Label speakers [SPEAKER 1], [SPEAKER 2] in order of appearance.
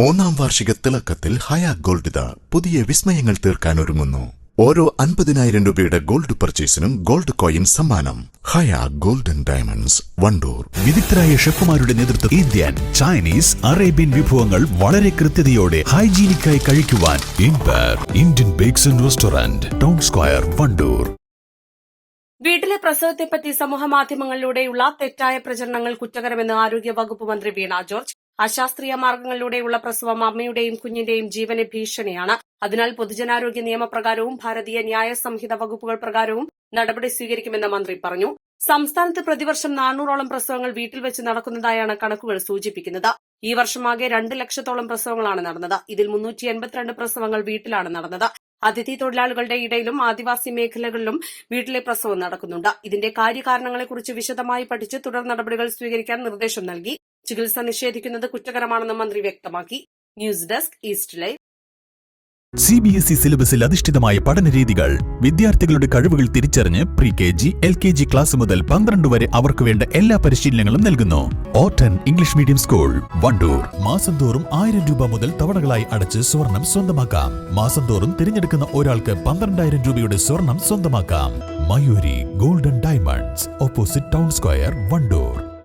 [SPEAKER 1] മൂന്നാം വാർഷിക തിളക്കത്തിൽ ഹയ ഗോൾഡ് ഇത പുതിയ വിസ്മയങ്ങൾ തീർക്കാൻ ഒരുങ്ങുന്നു. ഓരോ അൻപതിനായിരം രൂപയുടെ ഗോൾഡ് പർച്ചേസിനും ഗോൾഡ് കോയിൻ സമ്മാനം. Haya golden diamonds Wandoor.
[SPEAKER 2] വിദഗ്ധരായ ഷെഫുമാരുടെ നേതൃത്വം ഇന്ത്യൻ ചൈനീസ് അറേബ്യൻ വിഭവങ്ങൾ വളരെ കൃത്യതയോടെ ഹൈജീനിക്കായി കഴിക്കുവാൻ Indian bakes and restaurant town square Wandoor.
[SPEAKER 3] വീട്ടിലെ പ്രസവത്തെപ്പറ്റി സമൂഹ മാധ്യമങ്ങളിലൂടെയുള്ള തെറ്റായ പ്രചരണങ്ങൾ കുറ്റകരമെന്ന് ആരോഗ്യ വകുപ്പ് മന്ത്രി വീണ ജോർജ് അശാസ്ത്രീയ മാർഗങ്ങളിലൂടെയുള്ള പ്രസവം അമ്മയുടെയും കുഞ്ഞിന്റെയും ജീവന് ഭീഷണിയാണ്. അതിനാൽ പൊതുജനാരോഗ്യ നിയമപ്രകാരവും ഭാരതീയ ന്യായ സംഹിത വകുപ്പുകൾ പ്രകാരവും നടപടി സ്വീകരിക്കുമെന്ന് മന്ത്രി പറഞ്ഞു. സംസ്ഥാനത്ത് പ്രതിവർഷം നാനൂറോളം പ്രസവങ്ങൾ വീട്ടിൽ വെച്ച് നടക്കുന്നതായാണ് കണക്കുകൾ സൂചിപ്പിക്കുന്നത്. ഈ വർഷമാകെ രണ്ട് ലക്ഷത്തോളം പ്രസവങ്ങളാണ് നടന്നത്. ഇതിൽ മുന്നൂറ്റി എൺപത്തിരണ്ട് പ്രസവങ്ങൾ വീട്ടിലാണ് നടന്നത്. അതിഥി തൊഴിലാളികളുടെ ഇടയിലും ആദിവാസി മേഖലകളിലും വീട്ടിലെ പ്രസവം നടക്കുന്നുണ്ട്. ഇതിന്റെ കാര്യകാരണങ്ങളെക്കുറിച്ച് വിശദമായി പഠിച്ച് തുടർ നടപടികൾ സ്വീകരിക്കാൻ നിർദ്ദേശം നൽകി. ചികിത്സ നിഷേധിക്കുന്നത് കുറ്റകരമാണെന്ന് മന്ത്രി വ്യക്തമാക്കി. News desk east live.
[SPEAKER 2] C B S E സിലബസിൽ അധിഷ്ഠിതമായ പഠന രീതികൾ വിദ്യാർത്ഥികളുടെ കഴിവുകൾ തിരിച്ചറിഞ്ഞ് pre K G L K G class മുതൽ പന്ത്രണ്ട് വരെ അവർക്ക് വേണ്ട എല്ലാ പരിശീലനങ്ങളും നൽകുന്നു. ഓട്ടൻ ഇംഗ്ലീഷ് മീഡിയം സ്കൂൾ വണ്ടൂർ. മാസം തോറും ആയിരം രൂപ മുതൽ തവണകളായി അടച്ച് സ്വർണം സ്വന്തമാക്കാം. മാസം തോറും തിരഞ്ഞെടുക്കുന്ന ഒരാൾക്ക് പന്ത്രണ്ടായിരം രൂപയുടെ സ്വർണം സ്വന്തമാക്കാം. Mayuri golden diamonds opposite town square Wandoor.